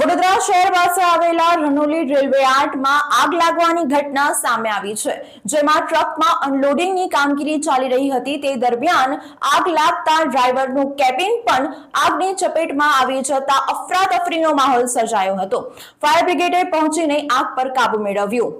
વડોદરા શહેર પાસે આવેલા રનોલી રેલવે આર્ટમાં આગ લાગવાની ઘટના સામે આવી છે. જેમાં ટ્રકમાં અનલોડિંગની કામગીરી ચાલી રહી હતી. તે દરમિયાન આગ લાગતા ડ્રાઈવરનું કેબિન પણ આગની ચપેટમાં આવી જતા અફરાતફરીનો માહોલ સર્જાયો હતો. ફાયર બ્રિગેડે પહોંચીને આગ પર કાબુ મેળવ્યો.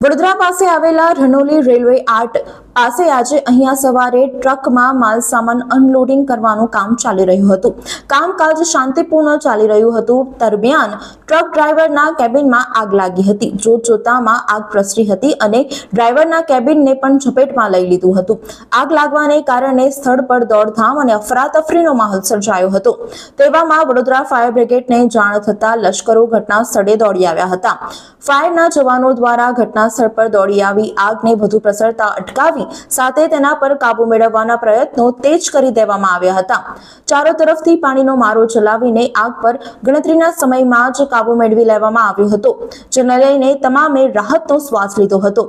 વડોદરા પાસે આવેલા રનોલી રેલવે આર્ટ પાસે આજે અહીંયા સવારે ટ્રકમાં માલ સામાન અનલોડિંગ કરવાનું કામ ચાલી રહ્યું હતું. કામકાજ શાંતિપૂર્ણ ચાલી રહ્યું હતું. દરમિયાન ટ્રક ડ્રાઈવરના કેબિનમાં આગ લાગી હતી. જોત જોતામાં આગ પ્રસરી હતી અને ડ્રાઈવરના કેબિનને પણ ઝપેટમાં લઈ લીધું હતું. આગ લાગવાને કારણે સ્થળ પર દોડધામ અને અફરાતફરીનો માહોલ સર્જાયો હતો. તેવામાં વડોદરા ફાયર બ્રિગેડને જાણ થતાં લશ્કરો ઘટના સ્થળે દોડી આવ્યા હતા. ફાયરના જવાનો દ્વારા ઘટના સ્થળ પર દોડી આવી આગને વધુ પ્રસરતા અટકાવી સાથે તેના પર કાબુ મેળવવાના પ્રયત્નો તેજ કરી દેવામાં આવ્યા હતા. ચારો તરફથી પાણીનો મારો ચલાવીને આગ પર ગણતરીના સમયમાં જ કાબુ મેળવી લેવામાં આવ્યો હતો, જેને લઈને તમામે રાહતનો શ્વાસ લીધો હતો.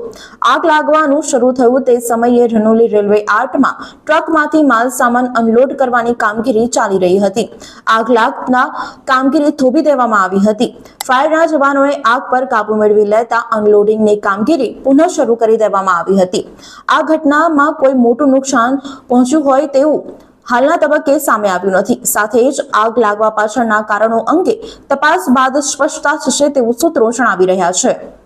આગ લાગવાનું શરૂ થયું તે સમયે રનોલી રેલવે આર્ટમાં ટ્રકમાંથી માલ સામાન અનલોડ કરવાની કામગીરી ચાલી રહી હતી. આગ લાગતા કામગીરી થોભી દેવામાં આવી હતી. ફાયરના જવાનોએ આગ પર કાબુ મેળવી લેતા અનલોડિંગની કામગીરી પુનઃ શરૂ કરી દેવામાં આવી હતી. આ ઘટનામાં કોઈ મોટું નુકસાન પહોંચ્યું હોય તેવું હાલના તબક્કે સામે આવ્યું નથી. સાથે જ આગ લાગવા પાછળના કારણો અંગે તપાસ બાદ સ્પષ્ટતા થશે તેવું સૂત્રો જણાવી રહ્યા છે.